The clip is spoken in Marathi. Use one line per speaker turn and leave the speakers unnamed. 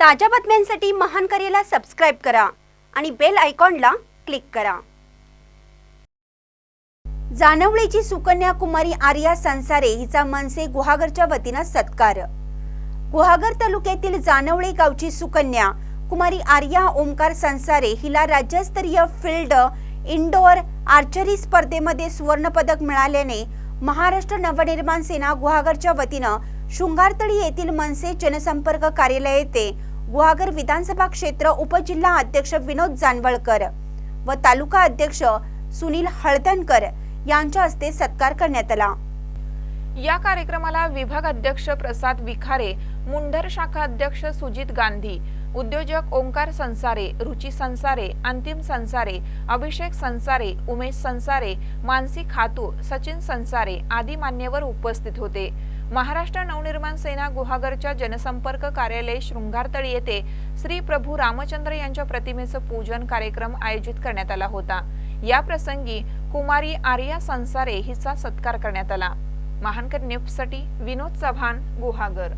ताज्या बातम्यांसाठी महान करेला सबस्क्राईब करा आणि बेल आयकॉनला क्लिक करा. जानवळीची सुकन्या कुमारी आर्या संसारे हिचा मनसे गुहागरच्या वतीनं सत्कार. गुहागर तालुक्यातील जानवळे गावची सुकन्या कुमारी आर्या ओमकार संसारे हिला राज्यस्तरीय फील्ड इंडोर आर्चरी स्पर्धेमध्ये सुवर्णपदक मिळाल्याने महाराष्ट्र नवनिर्माण सेना गुहागरच्या वतीनं शृंगारतळी येथील मनसे जनसंपर्क कार्यालय येथे गुहागर विधानसभा क्षेत्र उपजिल्हा अध्यक्ष विनोद जानवळकर व तालुका अध्यक्ष सुनील हळदणकर यांच्या हस्ते सत्कार करण्यात आला.
या कार्यक्रमाला विभाग अध्यक्ष प्रसाद विखारे मुंढर शाखा अध्यक्ष सुजित गांधी उद्योजक ओंकार संसारे रुची संसारे अंतिम संसारे अभिषेक संसारे उमेश संसारे मानसी खातूर सचिन संसारे आदी मान्यवर उपस्थित होते. महाराष्ट्र नवनिर्माण सेना गुहागरच्या जनसंपर्क कार्यालय शृंगारतळी येथे श्री प्रभू रामचंद्र यांच्या प्रतिमेचं पूजन कार्यक्रम आयोजित करण्यात आला होता. या प्रसंगी कुमारी आर्या संसारे हिचा सत्कार करण्यात आला. महानकर न्यूजसाठी विनोद चव्हाण गुहागर.